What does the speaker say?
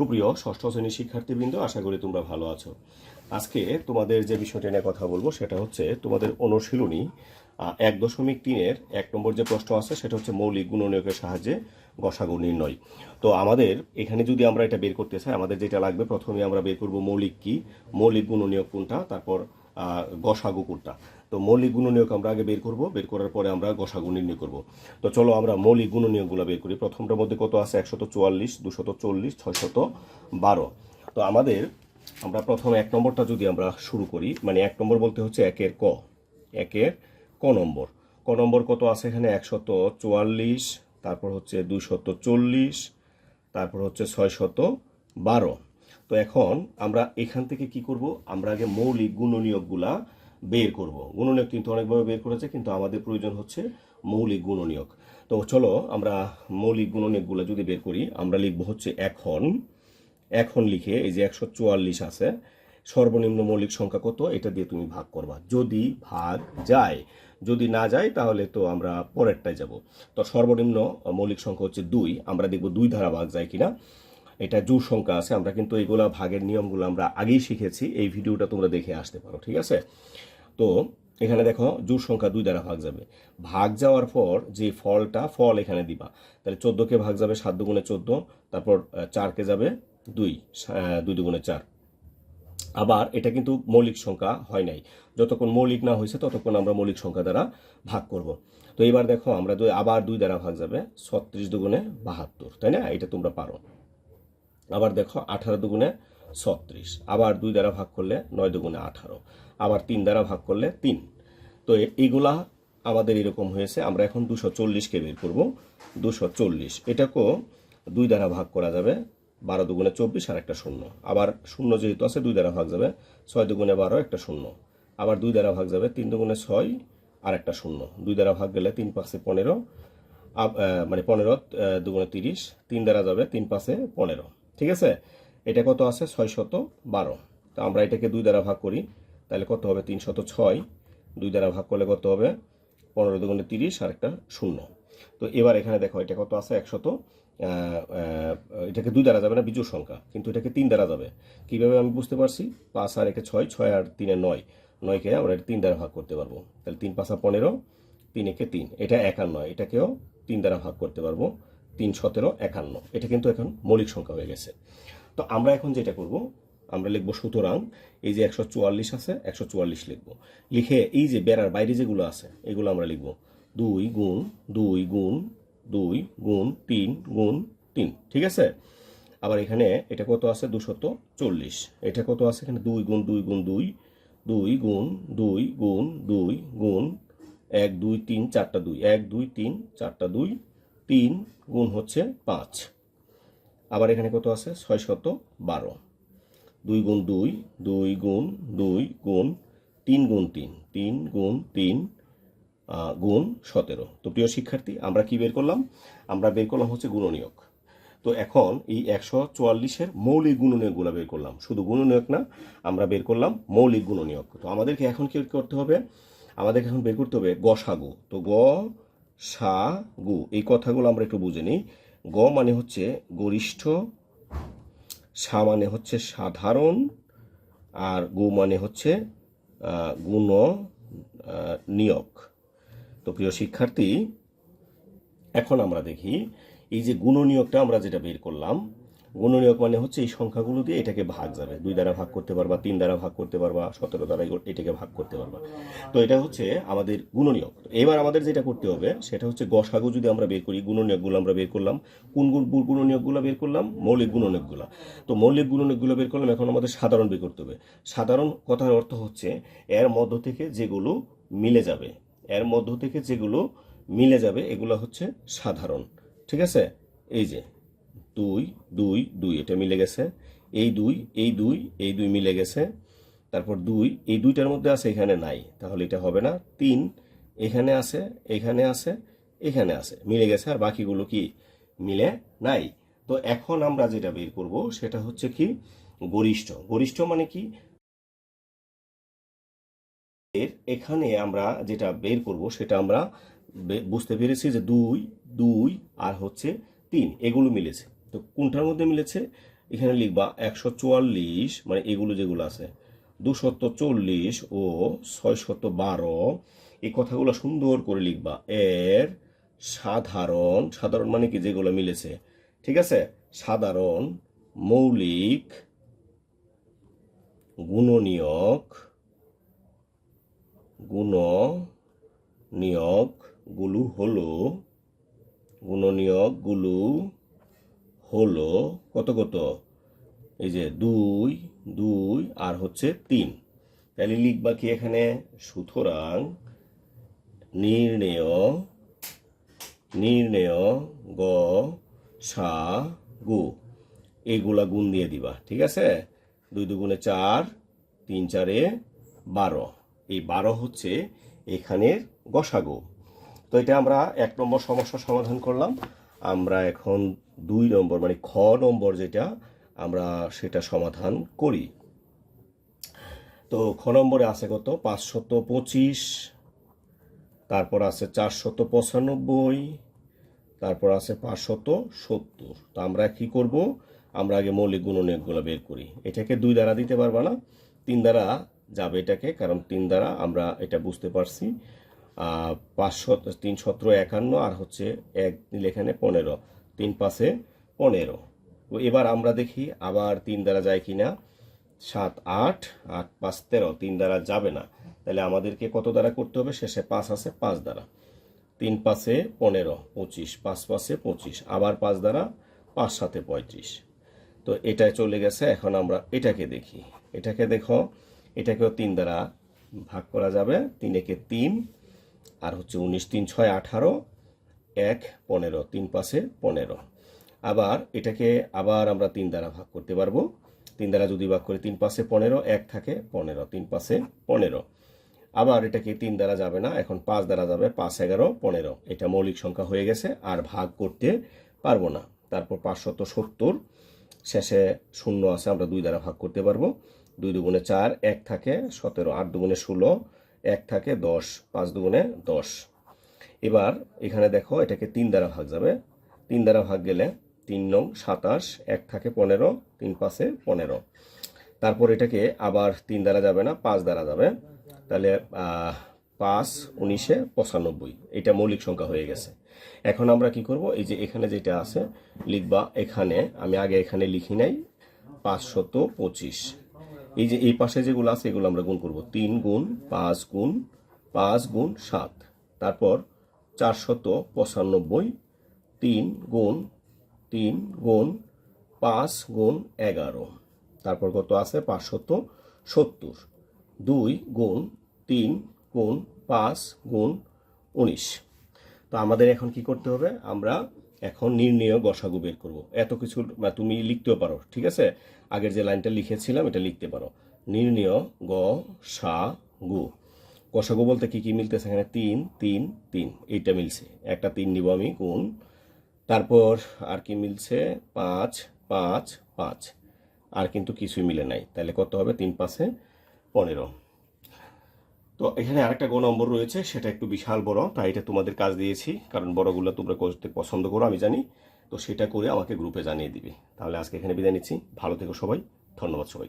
সুপ্রিয় ষষ্ঠ শ্রেণির শিক্ষার্থীবৃন্দ, আশা করি তোমরা ভালো আছো। আজকে তোমাদের যে বিষয়টি নিয়ে কথা বলব সেটা হচ্ছে তোমাদের অনুশীলনী এক দশমিক তিনের এক নম্বর যে প্রশ্ন আছে সেটা হচ্ছে মৌলিক গুণনীয়কের সাহায্যে গসাগু নির্ণয়। তো আমাদের এখানে যদি আমরা এটা বের করতে চাই, আমাদের যেটা লাগবে প্রথমে আমরা বের করব মৌলিক কি, মৌলিক গুণনীয়ক কোনটা, তারপর গসাগু কোনটা। তো মৌলিক গুণনীয়ক আমরা আগে বের করব, বের করার পরে আমরা গসাগু নির্ণয় করব। তো চলো আমরা মৌলিক গুণনীয়কগুলো বের করি। প্রথমটার মধ্যে কত আছে? একশত চুয়াল্লিশ, দুশত চল্লিশ, ছয়শত বারো। তো আমাদের, আমরা প্রথম এক নম্বরটা যদি আমরা শুরু করি মানে এক নম্বর বলতে হচ্ছে একের ক। একের ক নম্বর। ক নম্বর কত আছে এখানে? একশত চুয়াল্লিশ, তারপর হচ্ছে দুইশত চল্লিশ, তারপর হচ্ছে ছয়শত বারো। তো এখন আমরা এখান থেকে কি করব? আমরা আগে মৌলিক গুণনীয়কগুলা বের করব। গুণনীয়ক কিন্তু অনেকভাবে বের করেছে, কিন্তু আমাদের প্রয়োজন হচ্ছে মৌলিক গুণনীয়ক। তো চলো আমরা মৌলিক গুণনীয়কগুলো যদি বের করি, আমরা লিখব হচ্ছে এখন। এখন লিখে এই যে একশো চুয়াল্লিশ আছে, সর্বনিম্ন মৌলিক সংখ্যা কত? এটা দিয়ে তুমি ভাগ করবা। যদি ভাগ যায়, যদি না যায়, তাহলে তো আমরা পরেরটায় যাব। তো সর্বনিম্ন মৌলিক সংখ্যা হচ্ছে দুই, আমরা দেখব দুই ধারা ভাগ যায় কিনা। এটা জোর সংখ্যা আছে, আমরা কিন্তু এইগুলা ভাগের নিয়মগুলো আমরা আগেই শিখেছি, এই ভিডিওটা তোমরা দেখে আসতে পারো, ঠিক আছে? তো, এখানে দেখো জোর সংখ্যা দুই দ্বারা ভাগ যাবে। ভাগ যাওয়ার পর যে ফলটা, ফল এখানে দিবা। তাহলে চোদ্দোকে ভাগ যাবে? সাত দুগুণে চোদ্দ, তারপর চারকে যাবে? দুই দুই দুগুণে চার। আবার এটা কিন্তু মৌলিক সংখ্যা হয় নাই। যতক্ষণ মৌলিক না হয়েছে, ততক্ষণ আমরা মৌলিক সংখ্যা দ্বারা ভাগ করব। তো এবার দেখো, আমরা দুই, আবার দুই দ্বারা ভাগ যাবে, ছত্রিশ দুগুণে বাহাত্তর, তাই না? এটা তোমরা পারো। আবার দেখো আঠারো দুগুণে ছত্রিশ। আবার দুই দ্বারা ভাগ করলে নয় দুগুণে আঠারো। আবার তিন দ্বারা ভাগ করলে তিন। তো এইগুলা আমাদের এরকম হয়েছে, আমরা এখন দুশো চল্লিশকে বের করব। দুশো চল্লিশ। এটাকেও দুই দ্বারা ভাগ করা যাবে, বারো দুগুণে চব্বিশ আর একটা শূন্য। আবার শূন্য যেহেতু আছে, দুই দ্বারা ভাগ যাবে, ছয় দুগুণে বারো একটা শূন্য। আবার দুই দ্বারা ভাগ যাবে, তিন দুগুণে ছয় আর একটা শূন্য। দুই দ্বারা ভাগ গেলে তিন পাঁচে পনেরো মানে পনেরো দুগুণে তিরিশ। তিন দ্বারা যাবে, তিন পাঁচে পনেরো। ঠিক আছে? এটা কত আছে? ছয় শত বারো। তো আমরা এটাকে দুই দ্বারা ভাগ করি, তাহলে কত হবে? তিন শত ছয়। দুই দ্বারা ভাগ করলে কত হবে? পনেরো দুগুণে তিরিশ আর একটা শূন্য। তো এবার এখানে দেখো, এটা কত আছে? একশত এটাকে দুই দ্বারা যাবে না? বিজুর সংখ্যা। কিন্তু এটাকে তিন দ্বারা যাবে। কীভাবে আমি বুঝতে পারছি? পাঁচ আর একে ছয় ছয় আর তিনে নয়। নয়কে আমরা তিন দ্বারা ভাগ করতে পারব। তাহলে তিন পাঁচা পনেরো, তিন একে তিন। এটা এক আর নয়। এটাকেও তিন দ্বারা ভাগ করতে পারব। তিন সতেরো একান্ন। এটা কিন্তু এখন মৌলিক সংখ্যা হয়ে গেছে। তো আমরা এখন যেটা করব, আমরা লিখব সুতরাং এই যে একশো চুয়াল্লিশ আছে, একশো চুয়াল্লিশ লিখব। লিখে এই যে বেড়ার বাইরে যেগুলো আছে, এগুলো আমরা লিখব। দুই গুণ দুই গুণ দুই গুণ, তিন গুণ, তিন। ঠিক আছে? আবার এখানে এটা কত আছে? দুশত চল্লিশ। এটা কত আছে এখানে? দুই গুণ দুই গুণ, দুই। দুই গুণ দুই গুণ দুই গুণ, এক, দুই, তিন, চারটা দুই। এক, দুই, তিন, চারটা দুই। তিন গুণ হচ্ছে পাঁচ। আবার এখানে কত আছে? ছয় শত বারো। দুই গুণ দুই দুই গুণ দুই গুণ তিন গুণ তিন তিন গুণ তিন গুণ সতেরো। তো প্রিয় শিক্ষার্থী, আমরা কি বের করলাম? আমরা বের করলাম হচ্ছে গুণনীয়ক। তো এখন এই একশো চুয়াল্লিশের মৌলিক গুণনীয়কগুলো বের করলাম। শুধু গুণনীয়ক না, আমরা বের করলাম মৌলিক গুণনীয়ক। তো আমাদেরকে এখন কি করতে হবে? আমাদেরকে এখন বের করতে হবে গসাগু। তো গ সা গু, এই কথাগুলো আমরা একটু বুঝে নিই। গ মানে হচ্ছে গরিষ্ঠ, সা মানে হচ্ছে সাধারণ, আর গু মানে হচ্ছে গুণ নিয়োগ। তো প্রিয় শিক্ষার্থী, এখন আমরা দেখি, এই যে গুণ নিয়োগটা আমরা যেটা বের করলাম গুণনীয়ক মানে হচ্ছে এই সংখ্যাগুলো দিয়ে এটাকে ভাগ যাবে। দুই দ্বারা ভাগ করতে পারবা, তিন দ্বারা ভাগ করতে পারবা, সতেরো দ্বারা এটাকে ভাগ করতে পারবা। তো এটা হচ্ছে আমাদের গুণনীয়ক এবার আমাদের যেটা করতে হবে, সেটা হচ্ছে গসাগু যদি আমরা বের করি গুণনীয়কগুলো আমরা বের করলাম। কোন গুণনীয়কগুলো বের করলাম? মৌলিক গুণনীয়কগুলো তো মৌলিক গুণনীয়কগুলো বের করলাম, এখন আমাদের সাধারণ বের করতে হবে। সাধারণ কথার অর্থ হচ্ছে, এর মধ্য থেকে যেগুলো মিলে যাবে, এর মধ্য থেকে যেগুলো মিলে যাবে, এগুলো হচ্ছে সাধারণ। ঠিক আছে? এই যে দুই দুই দুই, এটা মিলে গেছে। এই দুই এই দুই এই দুই মিলে গেছে। তারপর দুই, এই দুইটার মধ্যে আছে এখানে নাই, তাহলে এটা হবে না। তিন, এখানে আছে এখানে আছে এখানে আছে, মিলে গেছে। আর বাকিগুলো কি মিলে নাই? তো এখন আমরা যেটা বের করব, সেটা হচ্ছে কি গরিষ্ঠ। গরিষ্ঠ মানে কি? এর এখানে আমরা যেটা বের করব, সেটা আমরা বুঝতে পেরেছি যে দুই দুই আর হচ্ছে তিন, এগুলো মিলেছে। তো কোনটার মধ্যে মিলেছে? এখানে লিখবা একশো চুয়াল্লিশ মানে এগুলো যেগুলো আছে। দুশত চল্লিশ ও ছয়শত বারো। এই কথাগুলো সুন্দর করে লিখবা। এর সাধারণ সাধারণ মানে কি? যেগুলো মিলেছে। ঠিক আছে? সাধারণ, মৌলিক, গুণনীয়ক গুণ নিয়োগগুলো হলো, গুণনীয়কগুলো হলো কত কত? এই যে দুই দুই আর হচ্ছে তিন। তাহলে লিখবা কি এখানে? সুতরাং নির্ণেয় নির্ণেয় গ, সা, গু। এইগুলা গুণ দিয়ে দিবা, ঠিক আছে? দুই দুগুণে চার, তিন চারে বারো। এই বারো হচ্ছে এখানের গসাগু। তো এটা আমরা এক নম্বর সমস্যা সমাধান করলাম। আমরা এখন দুই নম্বর মানে খ নম্বর যেটা, আমরা সেটা সমাধান করি। তো খ নম্বরে আছে কত? পাঁচশত পঁচিশ, তারপর আছে চারশত পঁচানব্বই, তারপর আছে পাঁচশত সত্তর। তো আমরা কি করব? আমরা আগে মৌলিক গুণনীয়কগুলো বের করি। এটাকে দুই দ্বারা দিতে পারবা না? তিন দ্বারা যাবে এটাকে, কারণ তিন দ্বারা আমরা এটা বুঝতে পারছি। পাঁচশত তিন সতেরো একান্ন আর হচ্ছে এক, নিলে এখানে পনেরো। তিন পাশে পনেরো। তো এবার আমরা দেখি আবার তিন দ্বারা যায় কি না সাত, আট আট পাঁচ তেরো, তিন দ্বারা যাবে না। তাহলে আমাদেরকে কত দ্বারা করতে হবে? শেষে পাঁচ আছে, পাঁচ দ্বারা। তিন পাশে পনেরো, পঁচিশ, পাঁচ পাশে পঁচিশ, আবার পাঁচ দ্বারা পাঁচ সাথে পঁয়ত্রিশ। তো এটাই চলে গেছে, এখন আমরা এটাকে দেখি। এটাকে দেখো, এটাকেও তিন দ্বারা ভাগ করা যাবে। তিন একে তিন, আর হচ্ছে উনিশ, তিন, ছয়, আঠারো এক, পনেরো, তিন পাশে পনেরো। আবার এটাকে আবার আমরা তিন দ্বারা ভাগ করতে পারব। তিন দ্বারা যদি ভাগ করি, তিন পাশে পনেরো, এক থাকে পনেরো, তিন পাশে পনেরো। আবার এটাকে তিন দ্বারা যাবে না, এখন পাঁচ দ্বারা যাবে, পাঁচ, এগারো, পনেরো। এটা মৌলিক সংখ্যা হয়ে গেছে, আর ভাগ করতে পারব না। তারপর পাঁচশত সত্তর, শেষে শূন্য আছে, আমরা দুই দ্বারা ভাগ করতে পারব। দুই দুগুণে চার, এক থাকে সতেরো, আট দুগুণে ষোলো, এক থাকে দশ, পাঁচ দুগুণে দশ। এবার এখানে দেখো এটাকে তিন দ্বারা ভাগ যাবে। তিন দ্বারা ভাগ গেলে তিন নং সাতাশ, এক থাকে পনেরো, তিন পাশে পনেরো। তারপর এটাকে আবার তিন দ্বারা যাবে না, পাঁচ দ্বারা যাবে। তাহলে পাঁচ উনিশে পঁচানব্বই, এটা মৌলিক সংখ্যা হয়ে গেছে। এখন আমরা কি করব? এই যে এখানে যেটা আছে, লিখবা এখানে, আমি আগে এখানে লিখি নাই পাঁচশত পঁচিশ। এই যে এই পাশে যেগুলো আছে, এগুলো আমরা গুণ করব। তিন গুণ পাঁচ গুণ পাঁচ গুণ সাত। তারপর চারশত পঁচানব্বই, তিন গুণ তিন গুণ পাঁচ গুণ এগারো। তারপর কত আছে? পাঁচশত সত্তর। দুই গুণ তিন গুণ পাঁচ গুণ উনিশ। তো আমাদের এখন কি করতে হবে? আমরা এখন নির্ণয় গসাগু বের করব। এত কিছু তুমি লিখতেও পারো, ঠিক আছে? আগের যে লাইনটা লিখেছিলাম, এটা লিখতে পারো। নির্ণয় গ সা গু। গসাগু বলতে কি কি মিলতেছে? এখানে তিন তিন তিন। এইটা মিলছে। একটা তিন নিব আমি, গুণ। তারপর আর কি মিলছে? পাঁচ পাঁচ পাঁচ। আর কিন্তু কিছুই মিলে নাই। তাহলে কত হবে? তিন পাঁচে পনেরো। তো এখানে আরেকটা গো নম্বর রয়েছে, সেটা একটু বিশাল বড়, তাই এটা তোমাদের কাজ দিয়েছি, কারণ বড়গুলো তোমরা করতে পছন্দ করো, আমি জানি। তো সেটা করে আমাকে গ্রুপে জানিয়ে দিবে। তাহলে আজকে এখানে বিদায় নিচ্ছি। ভালো থেকো সবাই। ধন্যবাদ সবাই